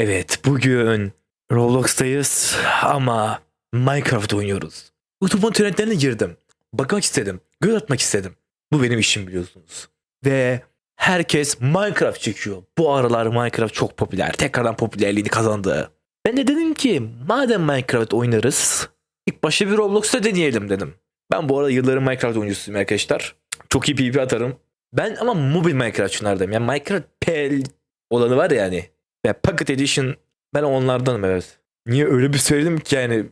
Evet bugün Roblox'tayız ama Minecraft oynuyoruz. YouTube'un trendlerine girdim. Bakmak istedim. Göz atmak istedim. Bu benim işim biliyorsunuz. Ve herkes Minecraft çekiyor. Bu aralar Minecraft çok popüler. Tekrardan popülerliğini kazandı. Ben de dedim ki madem Minecraft oynarız ilk başta bir Roblox'ta deneyelim dedim. Ben bu arada yılların Minecraft oyuncusuyum arkadaşlar. Çok iyi PvP atarım. Ben ama mobil Minecraftçılardayım. Yani Minecraft PL olanı var ya hani. Ya Pocket Edition ben onlardanım evet. Niye öyle bir söyledim ki yani.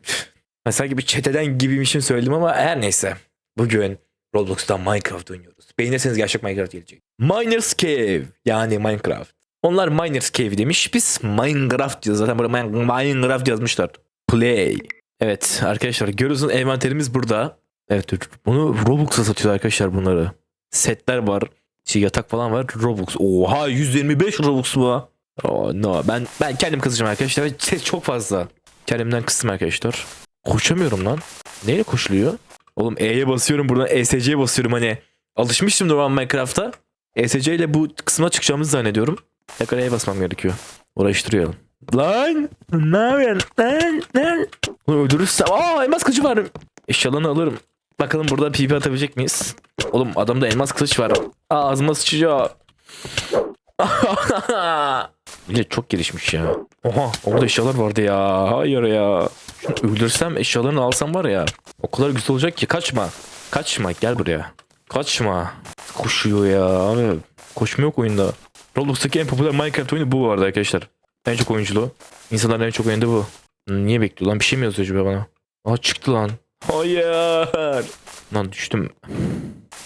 Sanki bir çeteden gibiymişim söyledim ama her neyse. Bugün Roblox'ta Minecraft oynuyoruz. Beğenirseniz gerçek Minecraft gelecek. Miners Cave yani Minecraft. Onlar Miners Cave demiş. Biz Minecraft diyoruz. Zaten burada Min- Minecraft yazmışlar. Play. Evet arkadaşlar görüyorsunuz envanterimiz burada. Evet bunu Roblox'a satıyor arkadaşlar bunları. Setler var. Şey, yatak falan var. Robux. Oha 125 Robux mu? Oh, no. Ben ben kendim kızacağım arkadaşlar. Ses çok fazla. Kendimden kıstım arkadaşlar. Koşamıyorum lan. Neyle koşuluyor? Oğlum E'ye basıyorum buradan ESC'ye basıyorum hani. Alışmıştım normal Minecraft'a. ESC ile bu kısma çıkacağımızı zannediyorum. Tekrar E'ye basmam gerekiyor. Uğraştırıyorum. Lan! Ne yapıyorsun? Lan! Lan! Bunu öldürürsem... Aa elmas kılıcı var. Eşyalarını alırım. Bakalım burada PvP atabilecek miyiz? Oğlum adamda elmas kılıç var. Aa, ağzıma sıçacak. Millet çok gelişmiş ya. Oha orada eşyalar vardı ya. Hayır ya. Şunu öldürsem eşyalarını alsam var ya. O kadar güzel olacak ki kaçma. Kaçma gel buraya. Kaçma. Koşuyor ya abi. Koşma yok oyunda. Roblox'taki en popüler Minecraft oyunu bu vardı arkadaşlar. En çok oyunculu. İnsanların en çok oynadığı bu. Niye bekliyor lan? Bir şey mi yazıyor acaba bana? Aa çıktı lan. Hayır. Lan düştüm.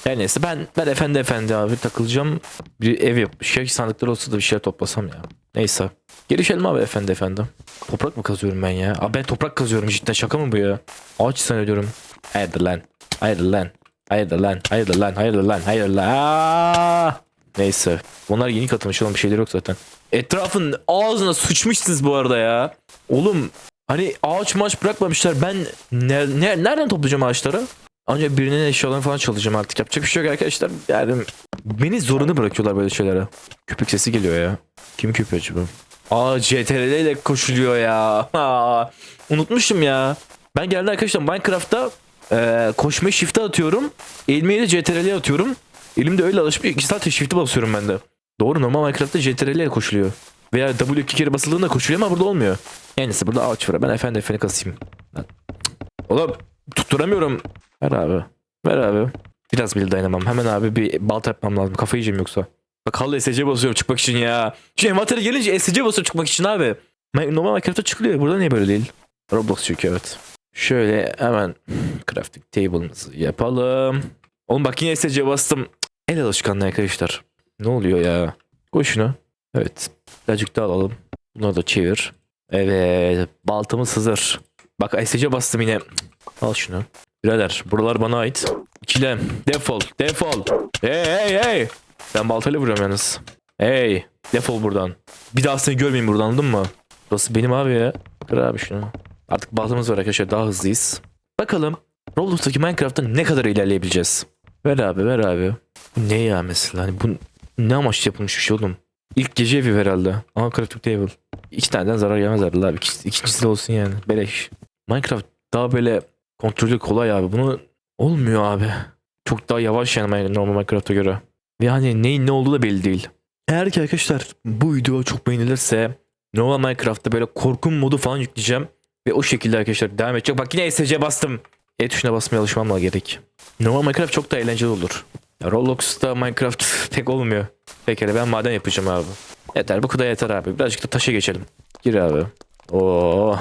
Her neyse ben ben efendi efendi abi takılacağım. Bir ev yap. Şey sandıkları olsa da bir şeyler toplasam ya. Neyse. Gelişelim abi efendi efendi. Toprak mı kazıyorum ben ya? Abi ben toprak kazıyorum cidden şaka mı bu ya? Ağaç zannediyorum. Hayırdır lan. Hayırdır lan. Hayırdır lan. Hayırdır lan. Hayırdır lan. Hayırdır lan. Neyse. Bunlar yeni katılmış olan bir şeyler yok zaten. Etrafın ağzına sıçmışsınız bu arada ya. Oğlum hani ağaç maç bırakmamışlar. Ben ne, ne, nereden toplayacağım ağaçları? Ancak birinin eşyalarını falan çalacağım artık. Yapacak bir şey yok arkadaşlar. Yani beni zorunu bırakıyorlar böyle şeylere. Köpek sesi geliyor ya. Kim köpek acaba? Aa CTRL ile koşuluyor ya. Unutmuşum ya. Ben geldim arkadaşlar Minecraft'ta e, koşmayı shift'e atıyorum. Elmeyi de CTRL'ye atıyorum. Elimde öyle alışmış. 2 saat shift'e basıyorum ben de. Doğru normal Minecraft'ta CTRL ile koşuluyor. Veya W iki kere basıldığında koşuluyor ama burada olmuyor. Yani burada ağaç var. Ben efendi efendi kasayım. Oğlum tutturamıyorum. Ver abi. Ver abi. Biraz bile dayanamam. Hemen abi bir balta yapmam lazım. Kafayı yiyeceğim yoksa. Bak halı SC basıyorum çıkmak için ya. Şu envantere gelince SC basıyorum çıkmak için abi. Ma- Normal Minecraft'ta çıkılıyor. Burada niye böyle değil? Roblox çünkü evet. Şöyle hemen crafting table'ımızı yapalım. Oğlum bak yine SC bastım. El alışkanlığı arkadaşlar. Ne oluyor ya? Koy şunu. Evet. Birazcık daha alalım. Bunları da çevir. Evet. Baltamız hazır. Bak SC bastım yine. Al şunu. Birader buralar bana ait. İkilem. Defol. Defol. Hey hey hey. Ben baltayla vuruyorum yalnız. Hey. Defol buradan. Bir daha seni görmeyeyim buradan anladın mı? Burası benim abi ya. Kır abi şunu. Artık baltamız var arkadaşlar daha hızlıyız. Bakalım Roblox'taki Minecraft'ta ne kadar ilerleyebileceğiz. Ver abi ver abi. Bu ne ya mesela? Hani bu ne amaçlı yapılmış bir şey oğlum? İlk gece evi herhalde. Ama crafting table. İki taneden zarar gelmez herhalde abi. İki- İkincisi de olsun yani. Beleş. Minecraft daha böyle kontrolü kolay abi. Bunu olmuyor abi. Çok daha yavaş yani normal Minecraft'a göre. Ve hani neyin ne olduğu da belli değil. Eğer ki arkadaşlar bu video çok beğenilirse normal Minecraft'ta böyle korkum modu falan yükleyeceğim. Ve o şekilde arkadaşlar devam edecek. Bak yine SC bastım. E tuşuna basmaya alışmam da gerek. Normal Minecraft çok da eğlenceli olur. Ya Roblox'ta Minecraft pek olmuyor. Pekala ben maden yapacağım abi. Yeter bu kadar yeter abi. Birazcık da taşa geçelim. Gir abi. Oo,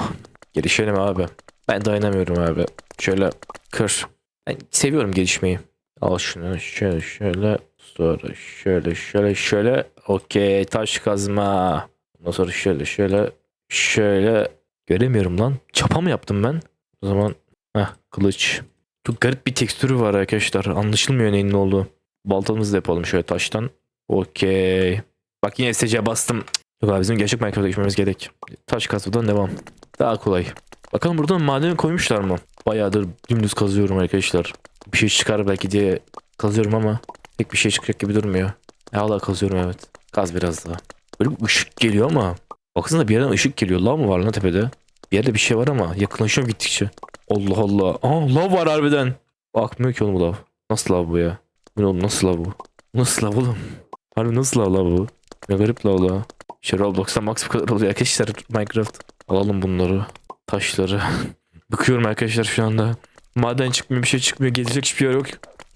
gelişelim abi. Ben dayanamıyorum abi. Şöyle kır. Ben seviyorum gelişmeyi. Al şunu şöyle şöyle. Sonra şöyle şöyle şöyle. Okey taş kazma. Ondan sonra şöyle şöyle. Şöyle. Göremiyorum lan. Çapa mı yaptım ben? O zaman heh, kılıç. Çok garip bir tekstürü var arkadaşlar. Anlaşılmıyor neyin ne olduğu. Baltamızı da yapalım şöyle taştan. Okey. Bak yine SC bastım. Yok abi bizim gerçek Minecraft'a geçmemiz gerek. Taş kazmadan devam. Daha kolay. Bakalım buradan maden koymuşlar mı? Bayağıdır dümdüz kazıyorum arkadaşlar. Bir şey çıkar belki diye kazıyorum ama pek bir şey çıkacak gibi durmuyor. Hala kazıyorum evet. Kaz biraz daha. Böyle bir ışık geliyor ama Baksana bir yerden ışık geliyor. Lav mı var lan tepede? Bir yerde bir şey var ama yakınlaşıyorum gittikçe. Allah Allah. Aa lav var harbiden. Akmıyor ki oğlum bu lav. Nasıl lav bu ya? Bu ne oğlum nasıl lav bu? Nasıl lav oğlum? Harbi nasıl lav lav bu? Ne garip lav la. İşte Roblox'ta max bu kadar oluyor arkadaşlar Minecraft. Alalım bunları. Taşları. Bıkıyorum arkadaşlar şu anda. Maden çıkmıyor bir şey çıkmıyor. Gezecek hiçbir yer yok.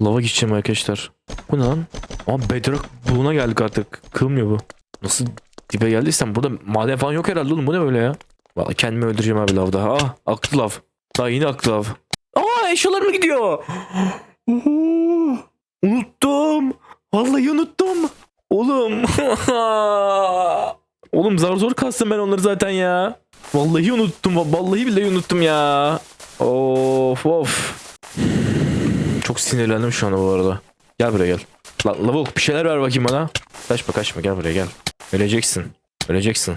Lava gideceğim arkadaşlar. Bu ne lan? Ama bedrock buluna geldik artık. Kılmıyor bu. Nasıl dibe geldiysem burada maden falan yok herhalde oğlum. Bu ne böyle ya? Vallahi kendimi öldüreceğim abi lavda. Ah aktı lav. Daha yeni aktı lav. Aa eşyalarım gidiyor. Unuttum. Vallahi unuttum. Oğlum. Oğlum zar zor kastım ben onları zaten ya. Vallahi unuttum. Vallahi billahi unuttum ya. Of of. Çok sinirlendim şu anda bu arada. Gel buraya gel. La, lavuk bir şeyler ver bakayım bana. Kaçma kaçma gel buraya gel. Öleceksin. Öleceksin.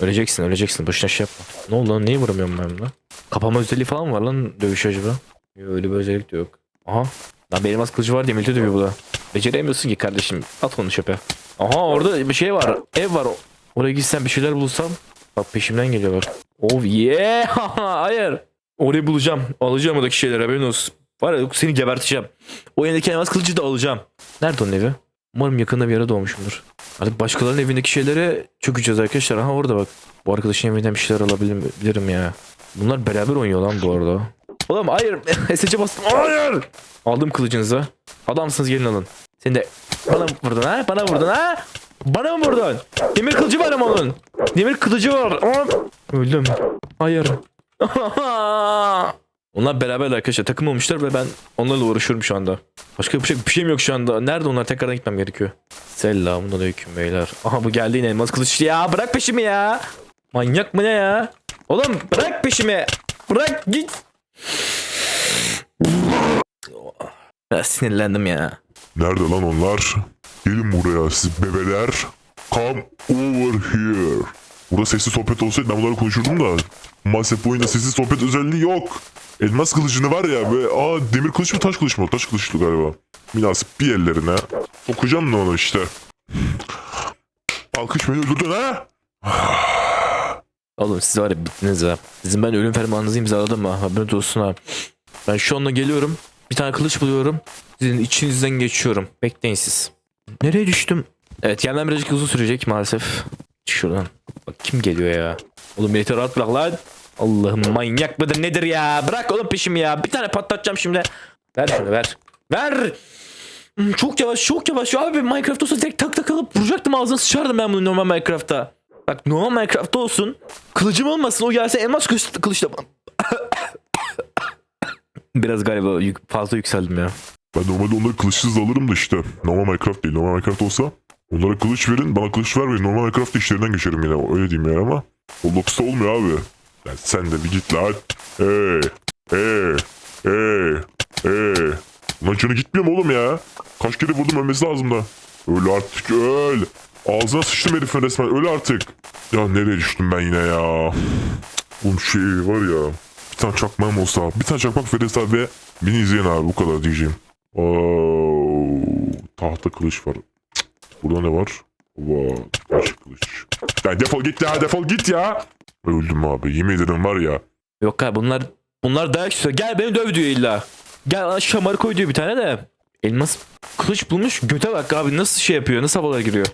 Öleceksin öleceksin. Boşuna şey yapma. Ne oldu lan? Niye vuramıyorum ben buna? Kapama özelliği falan var lan dövüş acaba? Yok öyle bir özellik de yok. Aha. Lan benim az kılıcı var diye milite dövüyor bu da. Beceremiyorsun ki kardeşim. At onu çöpe. Aha orada bir şey var. Ev var. Oraya gitsem bir şeyler bulsam. Bak peşimden geliyorlar. Oh yeah. Hayır. Orayı bulacağım. Alacağım oradaki şeyleri haberin olsun. Var ya seni geberteceğim. O elindeki elmas kılıcı da alacağım. Nerede onun evi? Umarım yakında bir yere doğmuşumdur. Artık başkalarının evindeki şeylere çökeceğiz arkadaşlar. Aha orada bak. Bu arkadaşın evinden bir şeyler alabilirim ya. Bunlar beraber oynuyor lan bu arada. Oğlum hayır. SC bastım. Hayır. Aldım kılıcınızı. Adamsınız gelin alın. Sen de bana vurdun ha? Bana vurdun ha? Bana mı vurdun? Demir kılıcı var ama onun. Demir kılıcı var. Öldüm. Hayır. Onlar beraber arkadaşlar takım olmuşlar ve ben onlarla uğraşıyorum şu anda. Başka bir şey, bir şeyim yok şu anda. Nerede onlar? Tekrardan gitmem gerekiyor. Selamun aleyküm beyler. Aha bu geldi yine elmas kılıç. Ya bırak peşimi ya. Manyak mı ne ya? Oğlum bırak peşimi. Bırak git. Ya, sinirlendim ya. Nerede lan onlar? Gelin buraya siz bebeler. Come over here. Burada sesli sohbet olsaydı ben bunları konuşurdum da. Maalesef bu oyunda sesli sohbet özelliği yok. Elmas kılıcını var ya ve aa demir kılıç mı taş kılıç mı? Taş kılıçlı galiba. Münasip bir ellerine. Okuyacağım da onu işte. Alkış beni öldürdün ha? Oğlum siz var ya bittiniz ha. Sizin ben ölüm fermanınızı imzaladım ha. Haberiniz olsun ha. Ben şu anda geliyorum. Bir tane kılıç buluyorum. Sizin içinizden geçiyorum. Bekleyin siz. Nereye düştüm? Evet gelmem birazcık uzun sürecek maalesef. Şuradan. Bak kim geliyor ya? Oğlum beni rahat bırak lan. Allah'ım manyak mıdır nedir ya? Bırak oğlum peşimi ya. Bir tane patlatacağım şimdi. Ver şunu ver. Ver. Hmm, Çok yavaş çok yavaş. Abi Minecraft olsa direkt tak tak alıp vuracaktım ağzına sıçardım ben bunu normal Minecraft'ta. Bak normal Minecraft'ta olsun. Kılıcım olmasın o gelse elmas kılıç, kılıçla... Biraz galiba yük- fazla yükseldim ya. Ben normalde onları kılıçsız alırım da işte. Normal Minecraft değil. Normal Minecraft olsa onlara kılıç verin. Bana kılıç vermeyin. Normal Minecraft'ta işlerinden geçerim yine. Öyle diyeyim yani ama. Roblox'ta olmuyor abi. Yani sen de bir git lan. Eee. Eee. Eee. Eee. Lan canı gitmiyor mu oğlum ya? Kaç kere vurdum ölmesi lazım da. Öl artık öl. Ağzına sıçtım herifin resmen. Öl artık. Ya nereye düştüm ben yine ya? Oğlum şey var ya. Bir tane çakmağım olsa. Bir tane çakmak Fedes abi beni izleyin abi. Bu kadar diyeceğim. Oo, tahta kılıç var. Burada ne var? Ova, taş kılıç. Ya defol git ya defol git ya. Öldüm abi yemin ederim var ya. Yok abi bunlar bunlar dayak istiyor. Gel beni döv diyor illa. Gel şamarı koy diyor bir tane de. Elmas kılıç bulmuş göte bak abi nasıl şey yapıyor nasıl havalara giriyor.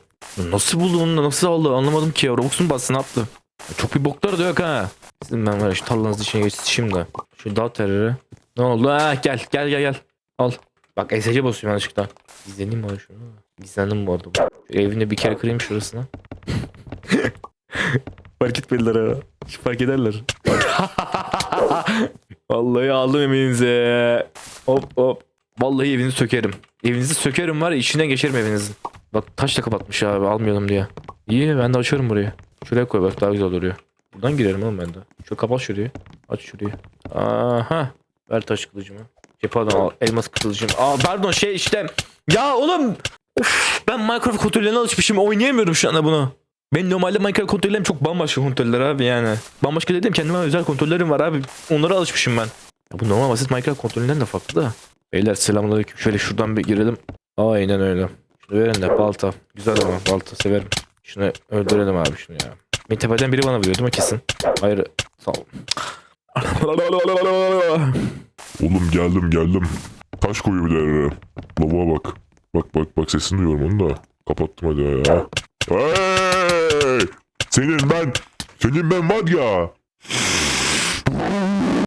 Nasıl buldu onu nasıl aldı anlamadım ki ya. Robux'un bastı ne yaptı? Çok bir bokları da yok ha. Sizin ben var ya şu tarlanızın içine geçişim de. Şu dal terörü. Ne oldu? Ha gel gel gel gel. Al. Bak SC basıyorum yanlışlıkla. Gizleneyim mi şunu? Gizlendim bu arada. Şu evinde bir kere kırayım şurasına. fark etmediler ha. Hiç fark ederler. Vallahi aldım emeğinize. Hop hop. Vallahi evinizi sökerim. Evinizi sökerim var ya içinden geçerim evinizin. Bak taş da kapatmış abi almayalım diye. İyi ben de açıyorum burayı. Şuraya koy bak daha güzel duruyor. Buradan girerim oğlum ben de. Şöyle kapat şurayı. Aç şurayı. Aha. Ver taş kılıcımı. Şey pardon elmas kılıcım. Aa pardon şey işte. Ya oğlum. Of, ben Minecraft kontrollerine alışmışım. Oynayamıyorum şu anda bunu. Ben normalde Minecraft kontrollerim çok bambaşka kontroller abi yani. Bambaşka dedim kendime özel kontrollerim var abi. Onlara alışmışım ben. Ya bu normal basit Minecraft kontrollerinden de farklı da. Beyler selamünaleyküm. Şöyle şuradan bir girelim. Aynen öyle. Şunu verin de balta. Güzel ama balta severim. Şunu öldürelim abi şunu ya. Bir tepeden biri bana vuruyor değil mi kesin? Hayır. Sağ ol. Oğlum geldim geldim. Taş koyuyor bir de. Lavuğa bak. Bak bak bak sesini duyuyorum onu da. Kapattım hadi ya. Hey! Senin ben, senin ben var ya.